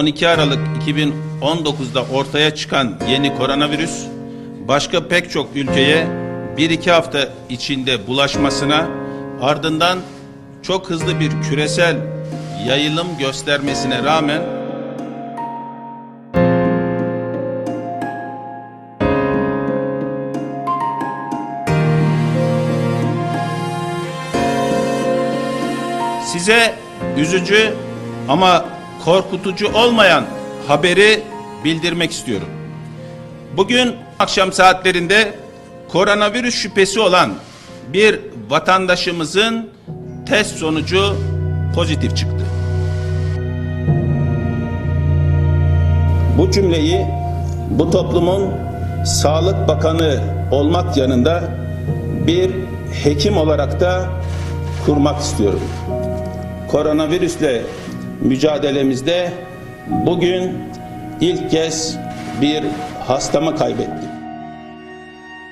12 Aralık 2019'da ortaya çıkan yeni koronavirüs başka pek çok ülkeye 1-2 hafta içinde bulaşmasına ardından çok hızlı bir küresel yayılım göstermesine rağmen size üzücü ama korkutucu olmayan haberi bildirmek istiyorum. Bugün akşam saatlerinde koronavirüs şüphesi olan bir vatandaşımızın test sonucu pozitif çıktı. Bu cümleyi bu toplumun Sağlık Bakanı olmak yanında bir hekim olarak da kurmak istiyorum. Koronavirüsle mücadelemizde bugün ilk kez bir hastamı kaybettik.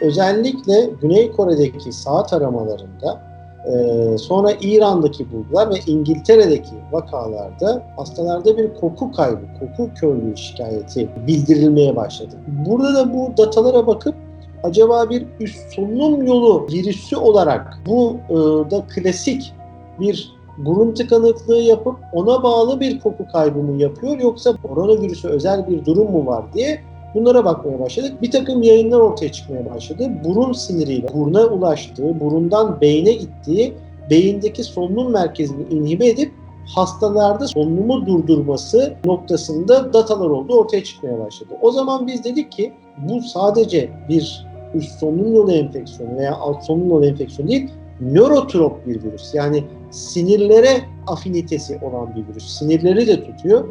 özellikle Güney Kore'deki saat aramalarında e, sonra İran'daki bulgular ve İngiltere'deki vakalarda hastalarda bir koku kaybı, koku körlüğü şikayeti bildirilmeye başladı. Burada da bu datalara bakıp acaba bir üst solunum yolu virüsü olarak bu e, da klasik bir burun tıkanıklığı yapıp ona bağlı bir koku kaybı mı yapıyor yoksa koronavirüse özel bir durum mu var diye Bunlara bakmaya başladık. Bir takım yayınlar ortaya çıkmaya başladı. Burun siniriyle buruna ulaştığı, burundan beyne ittiği, beyindeki solunum merkezini inhibe edip hastalarda solunumu durdurması noktasında datalar oldu ortaya çıkmaya başladı. O zaman biz dedik ki bu sadece bir üst solunum yolu enfeksiyonu veya alt solunum yolu enfeksiyonu değil, nörotrop bir virüs. Yani sinirlere afinitesi olan bir virüs. Sinirleri de tutuyor.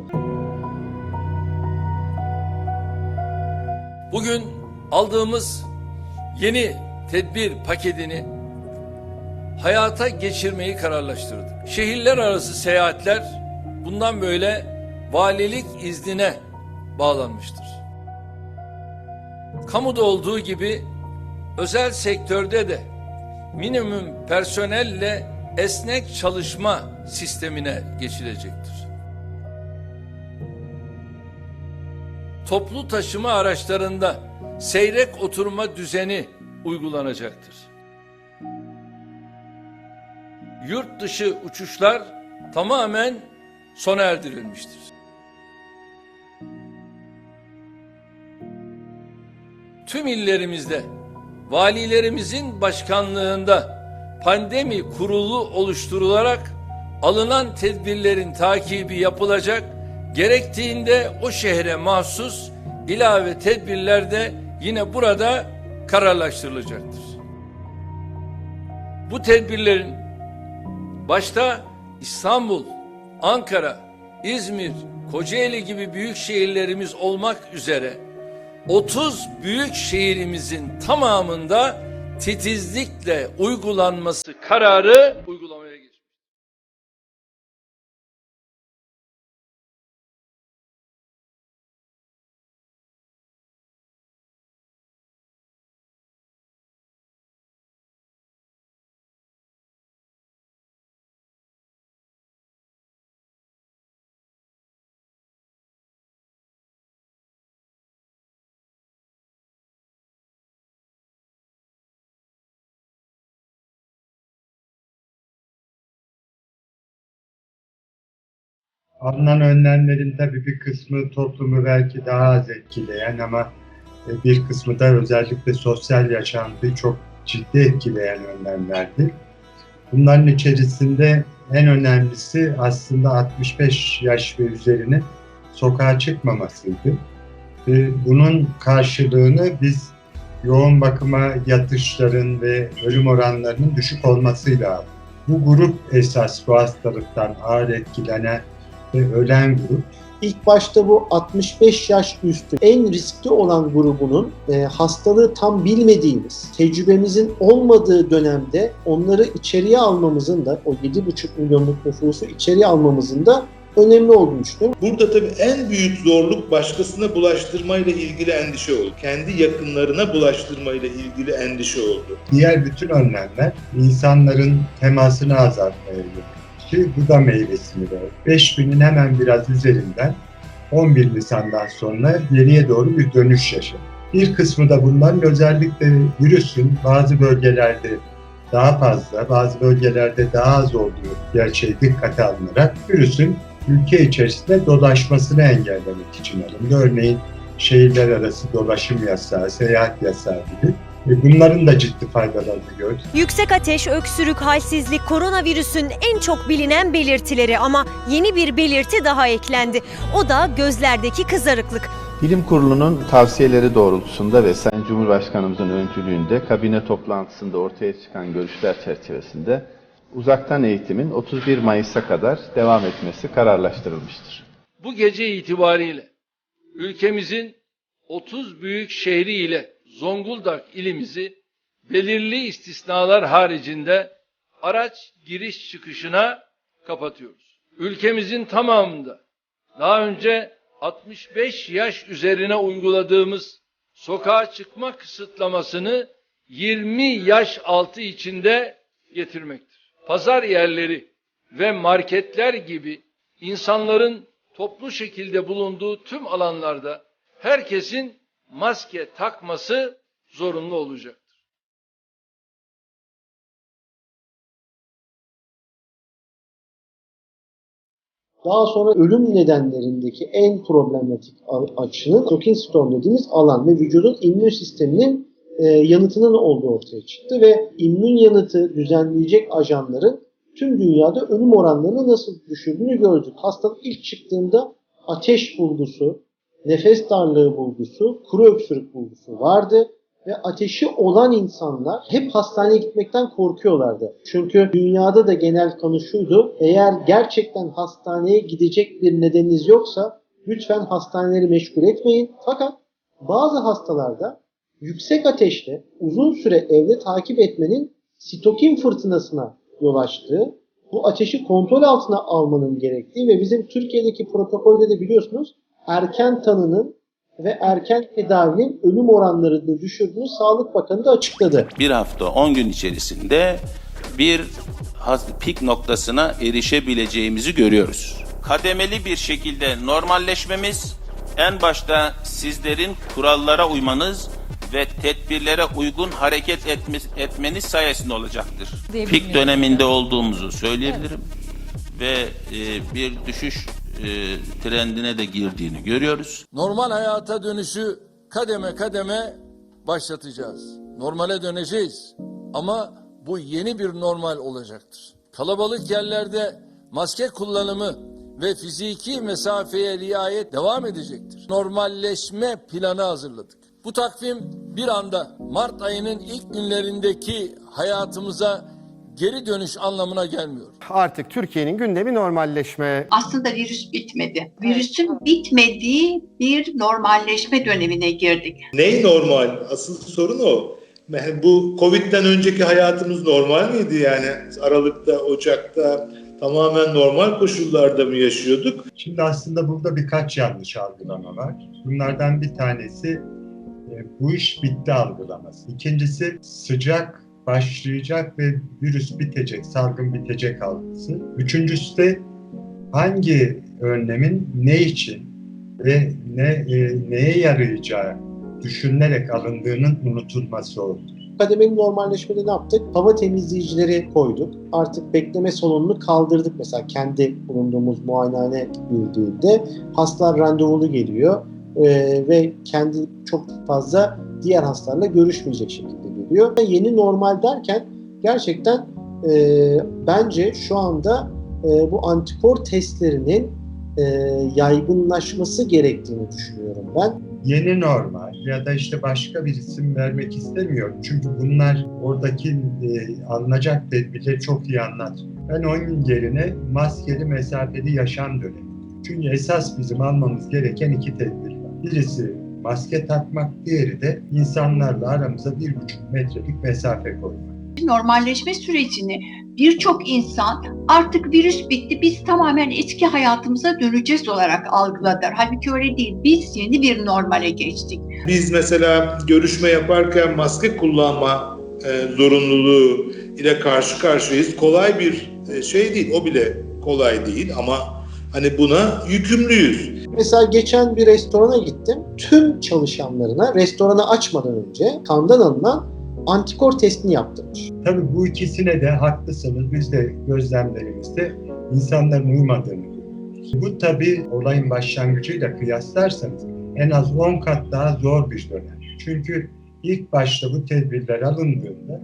Bugün aldığımız yeni tedbir paketini hayata geçirmeyi kararlaştırdık. Şehirler arası seyahatler bundan böyle valilik iznine bağlanmıştır. Kamuda olduğu gibi özel sektörde de minimum personelle esnek çalışma sistemine geçilecektir. toplu taşıma araçlarında seyrek oturma düzeni uygulanacaktır. Yurt dışı uçuşlar tamamen sona erdirilmiştir. Tüm illerimizde valilerimizin başkanlığında pandemi kurulu oluşturularak alınan tedbirlerin takibi yapılacak Gerektiğinde o şehre mahsus ilave tedbirler de yine burada kararlaştırılacaktır. Bu tedbirlerin başta İstanbul, Ankara, İzmir, Kocaeli gibi büyük şehirlerimiz olmak üzere 30 büyük şehrimizin tamamında titizlikle uygulanması kararı uygulamaya alınan önlemlerin tabii bir kısmı toplumu belki daha az etkileyen ama e, bir kısmı da özellikle sosyal yaşantıyı çok ciddi etkileyen önlemlerdi. Bunların içerisinde en önemlisi aslında 65 yaş ve üzerine sokağa çıkmamasıydı. Bunun karşılığını biz yoğun bakıma yatışların ve ölüm oranlarının düşük olmasıyla. Bu grup esas bu hastalıktan ağır etkilenen ölen grup. İlk başta bu 65 yaş üstü en riskli olan grubunun e, hastalığı tam bilmediğimiz, tecrübemizin olmadığı dönemde onları içeriye almamızın da o 7,5 milyonluk nüfusu içeriye almamızın da önemli olduğunu düşünüyorum. Burada tabii en büyük zorluk başkasına bulaştırmayla ilgili endişe oldu. Kendi yakınlarına bulaştırmayla ilgili endişe oldu. Diğer bütün önlemler insanların temasını azaltmaya yönelik ki bu da meyvesini verdi. 5 binin hemen biraz üzerinden 11 Nisan'dan sonra geriye doğru bir dönüş yaşadı. Bir kısmı da bunların özellikle virüsün bazı bölgelerde daha fazla, bazı bölgelerde daha az olduğu gerçeği dikkate alınarak virüsün ülke içerisinde dolaşmasını engellemek için alındı. Örneğin şehirler arası dolaşım yasağı, seyahat yasağı gibi. E, Bunların da ciddi faydalarını gördük. Yüksek ateş, öksürük, halsizlik koronavirüsün en çok bilinen belirtileri ama yeni bir belirti daha eklendi. O da gözlerdeki kızarıklık. Bilim Kurulu'nun tavsiyeleri doğrultusunda ve Sayın Cumhurbaşkanımızın öncülüğünde kabine toplantısında ortaya çıkan görüşler çerçevesinde uzaktan eğitimin 31 Mayıs'a kadar devam etmesi kararlaştırılmıştır. Bu gece itibariyle ülkemizin 30 büyük şehri ile Zonguldak ilimizi belirli istisnalar haricinde araç giriş çıkışına kapatıyoruz. Ülkemizin tamamında daha önce 65 yaş üzerine uyguladığımız sokağa çıkma kısıtlamasını 20 yaş altı içinde getirmektir. Pazar yerleri ve marketler gibi insanların toplu şekilde bulunduğu tüm alanlarda herkesin maske takması zorunlu olacaktır. Daha sonra ölüm nedenlerindeki en problematik açının tokin storm dediğimiz alan ve vücudun immün sisteminin e, yanıtının olduğu ortaya çıktı ve immün yanıtı düzenleyecek ajanların tüm dünyada ölüm oranlarını nasıl düşürdüğünü gördük. Hastalık ilk çıktığında ateş bulgusu, nefes darlığı bulgusu, kuru öksürük bulgusu vardı ve ateşi olan insanlar hep hastaneye gitmekten korkuyorlardı. Çünkü dünyada da genel kanı şuydu. Eğer gerçekten hastaneye gidecek bir nedeniniz yoksa lütfen hastaneleri meşgul etmeyin. Fakat bazı hastalarda yüksek ateşte uzun süre evde takip etmenin sitokin fırtınasına yol açtığı, bu ateşi kontrol altına almanın gerektiği ve bizim Türkiye'deki protokolde de biliyorsunuz erken tanının ve erken tedavinin ölüm oranlarını düşürdüğünü Sağlık Bakanı da açıkladı. bir hafta 10 gün içerisinde bir pik noktasına erişebileceğimizi görüyoruz. Kademeli bir şekilde normalleşmemiz en başta sizlerin kurallara uymanız ve tedbirlere uygun hareket etme- etmeniz sayesinde olacaktır. Pik döneminde olduğumuzu söyleyebilirim ve e, bir düşüş e, trendine de girdiğini görüyoruz. Normal hayata dönüşü kademe kademe başlatacağız. Normale döneceğiz. Ama bu yeni bir normal olacaktır. Kalabalık yerlerde maske kullanımı ve fiziki mesafeye riayet devam edecektir. Normalleşme planı hazırladık. Bu takvim bir anda Mart ayının ilk günlerindeki hayatımıza geri dönüş anlamına gelmiyor. Artık Türkiye'nin gündemi normalleşme. aslında virüs bitmedi. Virüsün bitmediği bir normalleşme dönemine girdik. Ney normal? Asıl sorun o. Bu Covid'den önceki hayatımız normal miydi yani? Aralıkta, Ocak'ta tamamen normal koşullarda mı yaşıyorduk? Şimdi aslında burada birkaç yanlış algılama var. Bunlardan bir tanesi e, bu iş bitti algılaması. İkincisi sıcak başlayacak ve virüs bitecek, salgın bitecek algısı. Üçüncüsü de hangi önlemin ne için ve ne e, neye yarayacağı düşünülerek alındığının unutulması oldu. Kademeli normalleşmede ne yaptık? Hava temizleyicileri koyduk. Artık bekleme salonunu kaldırdık. Mesela kendi bulunduğumuz muayenehane bildiğinde hastalar randevulu geliyor ee, ve kendi çok fazla diğer hastalarla görüşmeyecek şekilde geliyor. Yeni normal derken gerçekten e, bence şu anda e, bu antikor testlerinin e, yaygınlaşması gerektiğini düşünüyorum ben. yeni normal ya da işte başka bir isim vermek istemiyorum. Çünkü bunlar oradaki e, alınacak tedbirleri çok iyi anlatıyor. Ben onun yerine maskeli mesafeli yaşam dönemi. Çünkü esas bizim almamız gereken iki tedbir var. Birisi maske takmak, diğeri de insanlarla aramıza bir buçuk metrelik mesafe koymak. Normalleşme sürecini birçok insan artık virüs bitti biz tamamen eski hayatımıza döneceğiz olarak algıladılar. Halbuki öyle değil. Biz yeni bir normale geçtik. Biz mesela görüşme yaparken maske kullanma e, zorunluluğu ile karşı karşıyayız. Kolay bir e, şey değil. O bile kolay değil ama hani buna yükümlüyüz. Mesela geçen bir restorana gittim. Tüm çalışanlarına restoranı açmadan önce kandan alınan antikor testini yaptırmış. Tabii bu ikisine de haklısınız. Biz de gözlemlerimizde insanların uymadığını görüyoruz. Bu tabii olayın başlangıcıyla kıyaslarsanız en az 10 kat daha zor bir dönem. Çünkü ilk başta bu tedbirler alındığında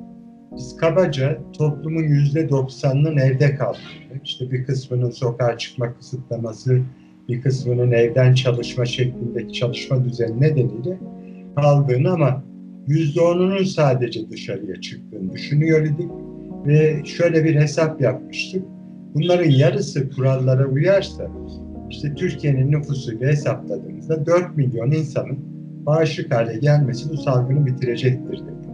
biz kabaca toplumun %90'ının evde kaldığını, işte bir kısmının sokağa çıkma kısıtlaması, bir kısmının evden çalışma şeklindeki çalışma düzeni nedeniyle kaldığını ama %10'unun sadece dışarıya çıktığını düşünüyor idik ve şöyle bir hesap yapmıştık. Bunların yarısı kurallara uyarsa işte Türkiye'nin nüfusuyla hesapladığımızda 4 milyon insanın bağışık hale gelmesi bu salgını bitirecektir dedi.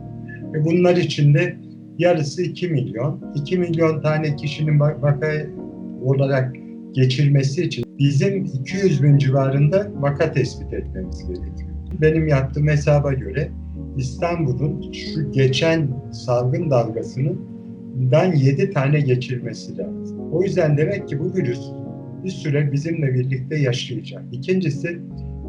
Ve bunlar içinde yarısı 2 milyon. 2 milyon tane kişinin vaka olarak geçirmesi için bizim 200 bin civarında vaka tespit etmemiz gerekiyor. Benim yaptığım hesaba göre İstanbul'un şu geçen salgın dalgasından 7 tane geçirmesi lazım. O yüzden demek ki bu virüs bir süre bizimle birlikte yaşayacak. İkincisi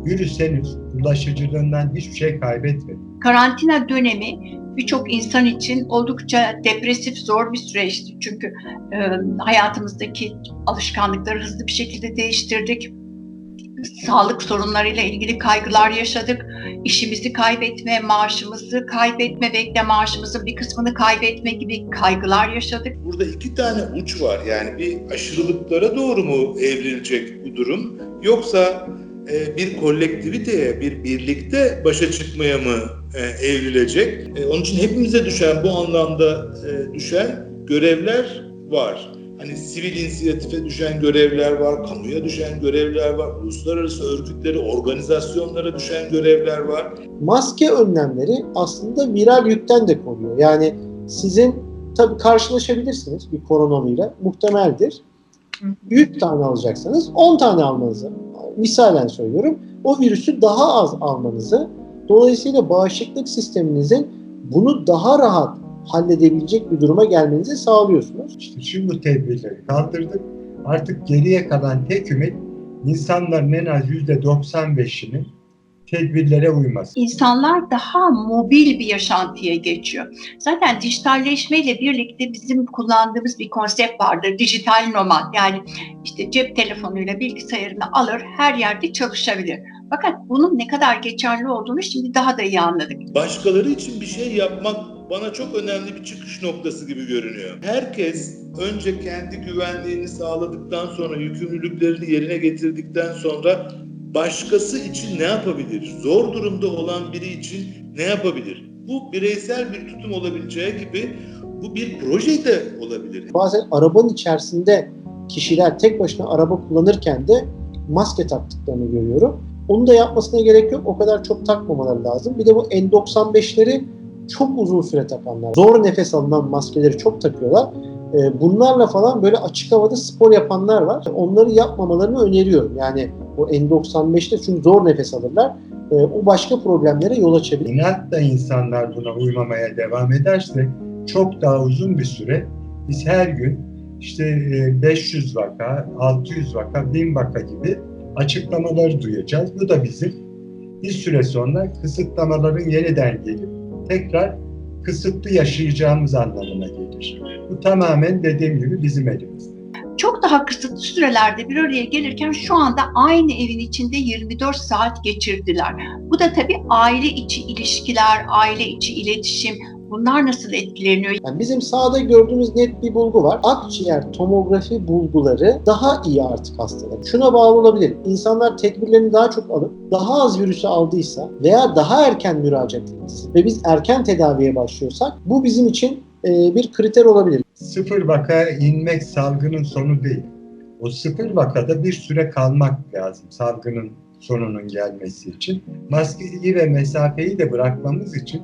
virüs henüz bulaşıcılığından hiçbir şey kaybetmedi. Karantina dönemi birçok insan için oldukça depresif, zor bir süreçti. Çünkü e, hayatımızdaki alışkanlıkları hızlı bir şekilde değiştirdik. Sağlık sorunlarıyla ilgili kaygılar yaşadık. İşimizi kaybetme, maaşımızı kaybetme, bekle maaşımızın bir kısmını kaybetme gibi kaygılar yaşadık. Burada iki tane uç var. Yani bir aşırılıklara doğru mu evrilecek bu durum? Yoksa e, bir kolektiviteye, bir birlikte başa çıkmaya mı e, evrilecek? E, onun için hepimize düşen, bu anlamda e, düşen görevler var. Hani sivil inisiyatife düşen görevler var, kamuya düşen görevler var, uluslararası örgütlere, organizasyonlara düşen görevler var. Maske önlemleri aslında viral yükten de koruyor. Yani sizin tabii karşılaşabilirsiniz bir koronalıyla muhtemeldir. 100 tane alacaksanız 10 tane almanızı misalen söylüyorum. O virüsü daha az almanızı dolayısıyla bağışıklık sisteminizin bunu daha rahat halledebilecek bir duruma gelmenizi sağlıyorsunuz. İşte şimdi tedbirleri kaldırdık. Artık geriye kalan tek ümit insanların en az %95'inin tedbirlere uyması. İnsanlar daha mobil bir yaşantıya geçiyor. Zaten dijitalleşmeyle birlikte bizim kullandığımız bir konsept vardır. Dijital nomad. Yani işte cep telefonuyla bilgisayarını alır, her yerde çalışabilir. Fakat bunun ne kadar geçerli olduğunu şimdi daha da iyi anladık. başkaları için bir şey yapmak bana çok önemli bir çıkış noktası gibi görünüyor. Herkes önce kendi güvenliğini sağladıktan sonra, yükümlülüklerini yerine getirdikten sonra başkası için ne yapabilir? Zor durumda olan biri için ne yapabilir? Bu bireysel bir tutum olabileceği gibi bu bir proje de olabilir. Bazen arabanın içerisinde kişiler tek başına araba kullanırken de maske taktıklarını görüyorum. Onu da yapmasına gerek yok. O kadar çok takmamaları lazım. Bir de bu N95'leri çok uzun süre takanlar. Zor nefes alınan maskeleri çok takıyorlar. Ee, Bunlarla falan böyle açık havada spor yapanlar var. Onları yapmamalarını öneriyorum. Yani o N95'te çünkü zor nefes alırlar. Ee, O başka problemlere yol açabilir. İnatla insanlar buna uymamaya devam ederse çok daha uzun bir süre biz her gün işte e, 500 vaka, 600 vaka, 1000 vaka gibi açıklamaları duyacağız. Bu da bizim bir süre sonra kısıtlamaların yeniden gelip tekrar kısıtlı yaşayacağımız anlamına gelir. Bu tamamen dediğim gibi bizim elimizde. Çok daha kısıtlı sürelerde bir araya gelirken şu anda aynı evin içinde 24 saat geçirdiler. Bu da tabii aile içi ilişkiler, aile içi iletişim bunlar nasıl etkileniyor? Yani bizim sahada gördüğümüz net bir bulgu var. Akciğer tomografi bulguları daha iyi artık hastalar. Şuna bağlı olabilir. İnsanlar tedbirlerini daha çok alıp daha az virüsü aldıysa veya daha erken müracaat ettiyse ve biz erken tedaviye başlıyorsak bu bizim için e, bir kriter olabilir. Sıfır vakaya inmek salgının sonu değil. O sıfır vakada bir süre kalmak lazım salgının sonunun gelmesi için. Maskeyi ve mesafeyi de bırakmamız için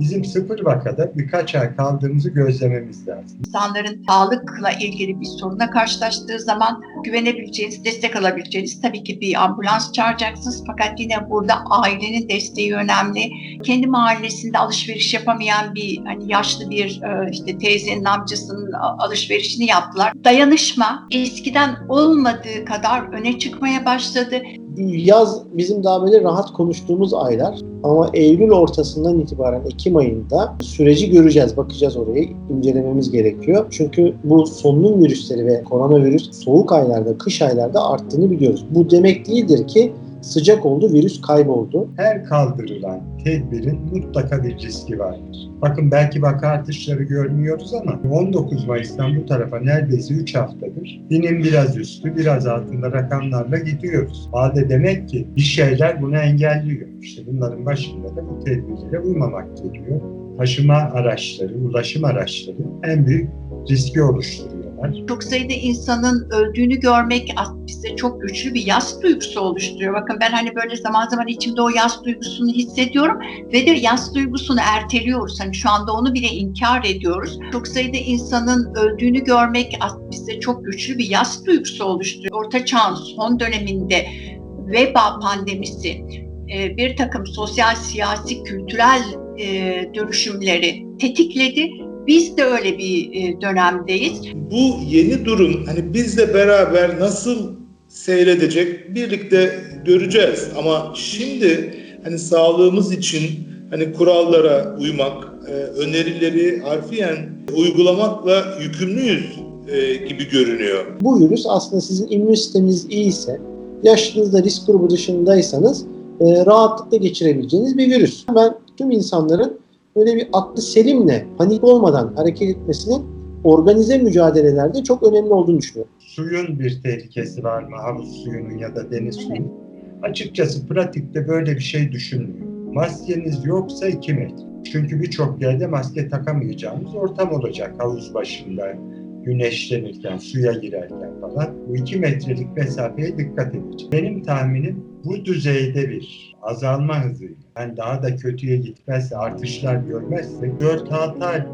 bizim sıfır vakada birkaç ay kaldığımızı gözlememiz lazım. İnsanların sağlıkla ilgili bir soruna karşılaştığı zaman güvenebileceğiniz, destek alabileceğiniz tabii ki bir ambulans çağıracaksınız. Fakat yine burada ailenin desteği önemli. Kendi mahallesinde alışveriş yapamayan bir hani yaşlı bir e, işte teyzenin amcasının alışverişini yaptılar. Dayanışma eskiden olmadığı kadar öne çıkmaya başladı. Yaz bizim daha böyle rahat konuştuğumuz aylar ama Eylül ortasından itibaren Ekim ayında süreci göreceğiz, bakacağız oraya, incelememiz gerekiyor. Çünkü bu solunum virüsleri ve koronavirüs soğuk aylarda, kış aylarda arttığını biliyoruz. Bu demek değildir ki sıcak oldu, virüs kayboldu. Her kaldırılan tedbirin mutlaka bir riski vardır. Bakın belki vaka artışları görmüyoruz ama 19 Mayıs'tan bu tarafa neredeyse 3 haftadır binin biraz üstü, biraz altında rakamlarla gidiyoruz. Halde demek ki bir şeyler bunu engelliyor. İşte bunların başında da bu tedbirlere uymamak geliyor. Taşıma araçları, ulaşım araçları en büyük riski oluşturuyorlar. Çok sayıda insanın öldüğünü görmek bizde çok güçlü bir yas duygusu oluşturuyor. Bakın ben hani böyle zaman zaman içimde o yas duygusunu hissediyorum ve de yas duygusunu erteliyoruz. Hani şu anda onu bile inkar ediyoruz. Çok sayıda insanın öldüğünü görmek bizde çok güçlü bir yas duygusu oluşturuyor. Orta Çağ'ın son döneminde veba pandemisi e, bir takım sosyal, siyasi, kültürel e, dönüşümleri tetikledi. Biz de öyle bir e, dönemdeyiz. Bu yeni durum hani bizle beraber nasıl seyredecek birlikte göreceğiz. Ama şimdi hani sağlığımız için hani kurallara uymak, e, önerileri harfiyen uygulamakla yükümlüyüz e, gibi görünüyor. Bu virüs aslında sizin immün sisteminiz iyiyse, yaşınızda risk grubu dışındaysanız rahatlıkla geçirebileceğiniz bir virüs. Ben tüm insanların böyle bir aklı selimle, panik olmadan hareket etmesinin organize mücadelelerde çok önemli olduğunu düşünüyorum. Suyun bir tehlikesi var mı? Havuz suyunun ya da deniz suyunun. Açıkçası pratikte böyle bir şey düşünmüyor. Maskeniz yoksa 2 metre. Çünkü birçok yerde maske takamayacağımız ortam olacak. Havuz başında, güneşlenirken, suya girerken falan. Bu 2 metrelik mesafeye dikkat edeceğiz. Benim tahminim bu düzeyde bir azalma hızıyla, yani daha da kötüye gitmezse, artışlar görmezse 4-6 aylık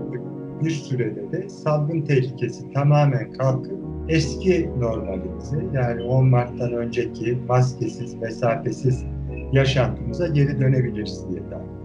bir sürede de salgın tehlikesi tamamen kalkıp eski normalimize yani 10 Mart'tan önceki maskesiz, mesafesiz yaşantımıza geri dönebiliriz diye tahmin.